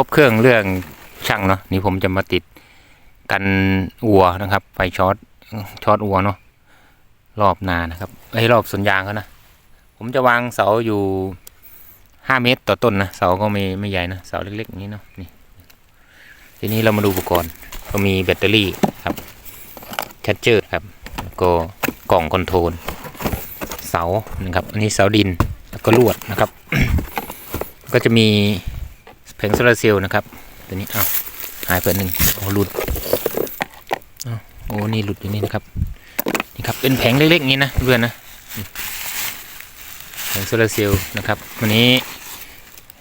รบเครื่องเรื่องช่างเนาะนี่ผมจะมาติดกันวัวนะครับ ไฟช็อตช็อตวัวเนาะรอบนานะครับไอ้รอบสวนยางเขานะผมจะวางเสาอยู่ห้าเมตรต่อต้นนะเสาก็ไม่ไม่ใหญ่นะเสาเล็กๆอย่างนี้เนาะนี่ทีนี้เรามาดูอุปกรณ์ก็มีแบตเตอรี่ครับชัดเจอร์ครับก็กล่องคอนโทรลเสานะครับ อันนี้เสาดินแล้วก็ลวดนะครับ ก็จะมี แผงโซลาร์เซลล์นะครับ ตัวนี้อ้าวหายไปหนึ่งโอ้หลุดอ้โอ้นี่หลุดอยู่นี่นะครับ นี่ครับ เป็นแผงเล็กๆอย่างนี้นะเพื่อนนะแผงโซลาร์เซลล์นะครับ วันนี้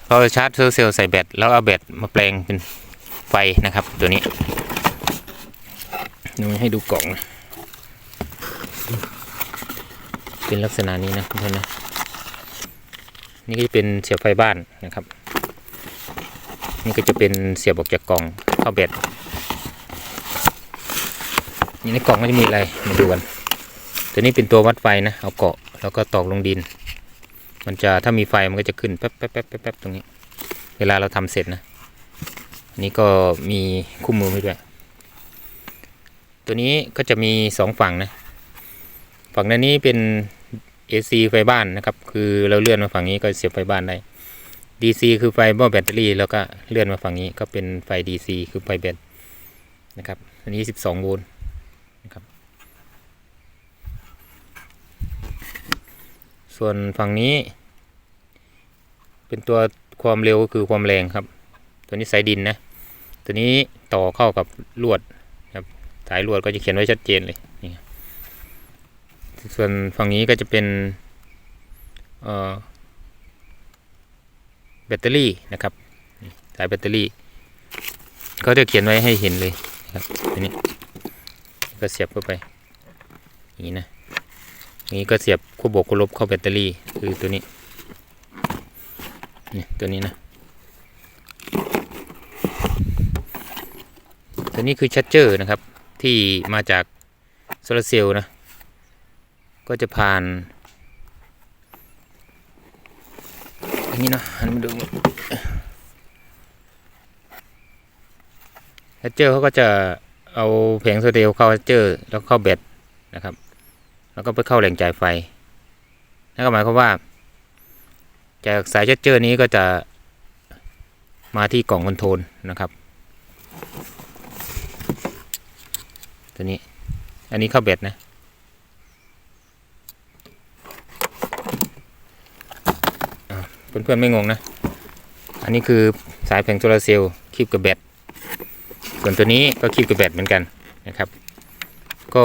เราชาร์จโซลาร์เซลล์ใส่แบตแล้วเอาแบตมาแปลงเป็นไฟนะครับ ตัวนี้ดูให้ดูกล่องนะเป็นลักษณะนี้นะเพื่อนนะนี่ก็จะเป็นเสียบไฟบ้านนะครับ นี่ก็จะเป็นเสียบออกจากกล่องเข้าแบตนี่ในกล่องก็จะมีอะไรมาดูกันตัวนี้เป็นตัววัดไฟนะเอาเกาะแล้วก็ตอกลงดิน มันจะถ้ามีไฟมันก็จะขึ้นแป๊บแป๊บแป๊บแป๊บแป๊บตรงนี้ เวลาเราทำเสร็จนะอันนี้ก็มีคู่มือให้ด้วยตัวนี้ก็จะมีสองฝั่งนะฝั่งด้านนี้เป็น AC ไฟบ้านนะครับ คือเราเลื่อนมาฝั่งนี้ก็เสียบไฟบ้านได้ DC คือไฟหม้อแบตเตอรี่แล้วก็เลื่อนมาฝั่งนี้ก็เป็นไฟ DC คือไฟแบตนะครับ อันนี้ 12 โวลต์นะครับ ส่วนฝั่งนี้ เป็นตัวความเร็วก็คือความแรงครับ ตัวนี้สายดินนะ ตัวนี้ต่อเข้ากับลวดครับ สายลวดก็จะเขียนไว้ชัดเจนเลยนี่ส่วนฝั่งนี้ก็จะเป็นเอ่อ แบตเตอรี่นะครับสายแบตเตอรี่เขาจะเขียนไว้ให้เห็นเลยครับอันนี้ก็เสียบเข้าไปอย่างนี้นะนี้ก็เสียบคู่บวกคู่ลบเข้าแบตเตอรี่คือตัวนี้นี่ตัวนี้นะตัวนี้คือชัดเจอร์นะครับที่มาจากโซลาร์เซลล์นะก็จะผ่านอั นี้เนาะหันมาดูแฮชเจอร์เขาก็จะเอาแผงโซเซลล์เข้าแฮชเจอร์แล้วเข้าแบตนะครับ แล้วก็ไปเข้าแหล่งจ่ายไฟนั่นก็หมายความว่า จากสายแฮชเจอร์นี้ก็จะมาที่กล่องคอนโทรลนะครับตัวนี้อันนี้เข้าแบตนะ เพื่อนๆไม่งงนะ อันนี้คือสายแผงโซลาร์เซลล์คีบกับแบต ส่วนตัวนี้ก็คีบกับแบตเหมือนกันนะครับ ก็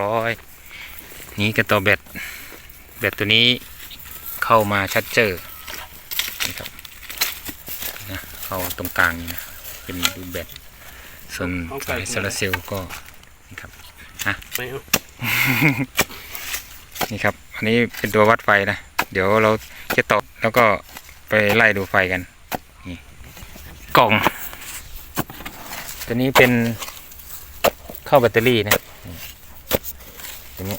ร้อย นี้ก็ต่อแบต แบตตัวนี้เข้ามาชัดเจอร์นะครับนะเข้าตรงกลางนี่นะ เป็นดูแบต ส่วนสายโซลาร์เซลล์ก็นี่ครับไม่เอานี่ครับ อันนี้เป็นตัววัดไฟนะ เดี๋ยวเราจะต่อแล้วก็ไปไล่ดูไฟกันนี่กล่อง ตัวนี้เป็นเข้าแบตเตอรี่นะตัวนี้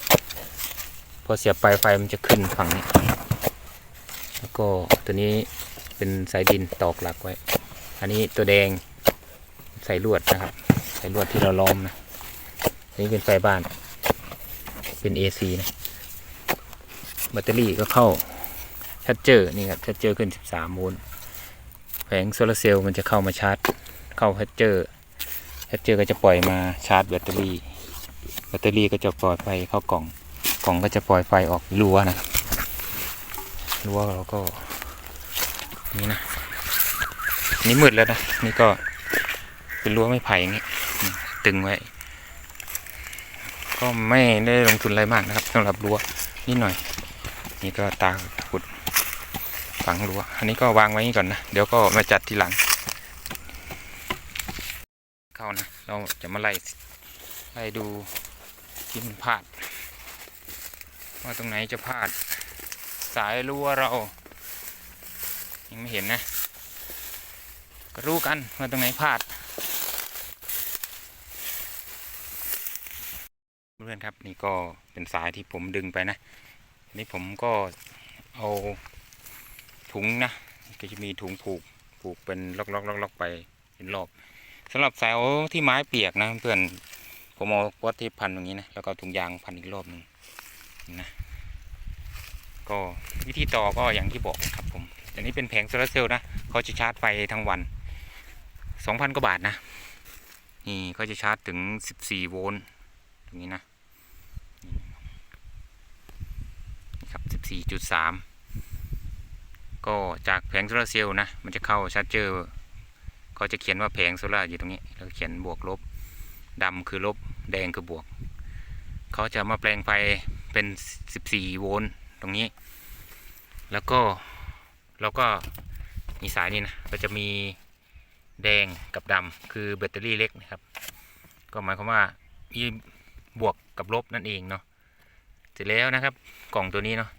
พอเสียบไปไฟมันจะขึ้นฝั่งนี้ แล้วก็ตัวนี้เป็นสายดินตอกหลักไว้ อันนี้ตัวแดงใส่ลวดนะครับ ใส่ลวดที่เราล้อมนะอันนี้เป็นไฟบ้าน เป็น AC นะ แบตเตอรี่ก็เข้าชัดเจอร์นี่ครับชัดเจอร์ขึ้น 13โวลต์แผงโซลาร์เซลล์มันจะเข้ามาชาร์จ เข้าชัดเจอร์ชัดเจอร์ก็จะปล่อยมาชาร์จแบตเตอรี่ แบตเตอรี่ก็จะปล่อยไฟเข้ากล่อง กล่องก็จะปล่อยไฟออกรั้วนะครับรั้วเราก็นี่นะนี่มืดแล้วนะ นี่ก็เป็นรั้วไม้ไผ่อย่างนี้ตึงไว้ ก็ไม่ได้ลงทุนอะไรมากนะครับสำหรับรั้วนิดหน่อย นี่ก็ตาขุดฝังรั้วอันนี้ก็วางไว้ก่อนนะ เดี๋ยวก็มาจัดทีหลัง เข้านะ เราจะมาไล่ไล่ดูที่มันพลาด ว่าตรงไหนจะพลาด สายรั้วเรา ยังไม่เห็นนะ ก็รู้กันว่าตรงไหนพลาดเพื่อนครับนี่ก็เป็นสายที่ผมดึงไปนะ นี่ผมก็เอาถุงนะก็จะมีถุงผูกผูกเป็นล็อกล็อกล็อกล็อกไปเป็นรอบสำหรับเสาที่ไม้เปียกนะเพื่อนผมเอาวัดที่พันตรงนี้นะแล้วก็ถุงยางพันอีกรอบหนึ่งนะก็วิธีต่อก็อย่างที่บอกครับผมอันนี้เป็นแผงโซลาร์เซลล์นะเขาจะชาร์จไฟทั้งวันสองพันกว่าบาทนะนี่ก็จะชาร์จถึง 14 โวลต์ตรงนี้นะ นี่ครับ 14.3 ก็จากแผงโซลาร์เซลล์นะ มันจะเข้าชาร์จเจอร์เขาจะเขียนว่าแผงโซลาอยู่ตรงนี้ แล้วเขียนบวกลบดำคือลบแดงคือบวก เขาจะมาแปลงไฟเป็น 14 โวลต์ตรงนี้ แล้วก็เราก็มีสายนี่นะก็จะมีแดงกับดำคือแบตเตอรี่เล็กนะครับ ก็หมายความว่ามีบวกกับลบนั่นเองเนาะเสร็จแล้วนะครับกล่องตัวนี้เนาะ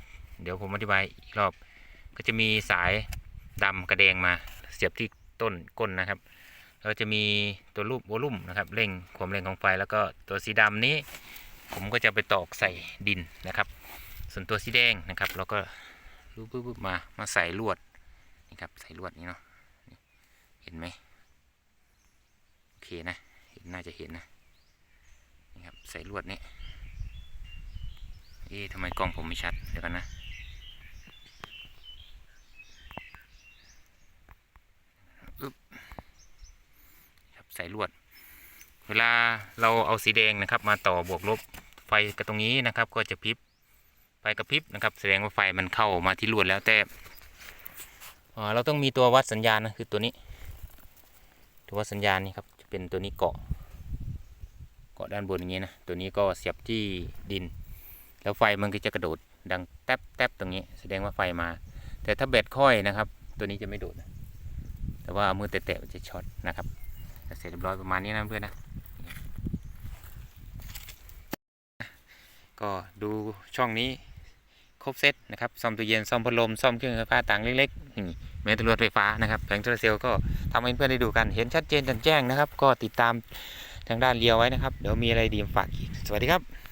เดี๋ยวผมอธิบายอีกรอบ ก็จะมีสายดำกระแดงมาเสียบที่ต้นก้นนะครับ แล้วจะมีตัวรูปวอลุ่มนะครับเร่งความเร่งของไฟ แล้วก็ตัวสีดำนี้ ผมก็จะไปตอกใส่ดินนะครับ ส่วนตัวสีแดงนะครับเราก็รูปปุ๊บมามาใส่ลวดนี่ครับใส่ลวดนี้เนาะเห็นไหมโอเคนะเห็นน่าจะเห็นนะนี่ครับใส่ลวดนี้เอ๊ะทำไมกล้องผมไม่ชัดเดี๋ยวกันนะ ครับใส่ลวด เวลาเราเอาสีแดงนะครับ มาต่อบวกลบไฟกับตรงนี้นะครับ ก็จะพริบไฟกระพริบนะครับ แสดงว่าไฟมันเข้ามาที่ลวดแล้วแต่เราต้องมีตัววัดสัญญาณนะคือตัวนี้ ตัววัดสัญญาณนี่ครับจะเป็นตัวนี้เกาะ เกาะด้านบนอย่างนี้นะตัวนี้ก็เสียบที่ดิน แล้วไฟมันก็จะกระโดดดังแทบแทบตรงนี้ แสดงว่าไฟมา แต่ถ้าแบตค่อยนะครับ ตัวนี้จะไม่โดด แต่ว่าเอามือแตะๆจะช็อตนะครับ จะเสร็จเรียบร้อยประมาณนี้นะเพื่อนนะก็ดูช่องนี้ครบเซตนะครับซ่อมตู้เย็นซ่อมพัดลมซ่อมเครื่องไฟฟ้าต่างเล็กๆนี่แม้แต่รถไฟฟ้านะครับแผงโซลาร์เซลล์ก็ทำให้เพื่อนได้ดูกันเห็นชัดเจนแจ้งนะครับ ก็ติดตามทางด้านเลียวไว้นะครับ เดี๋ยวมีอะไรดีมาฝากอีก สวัสดีครับ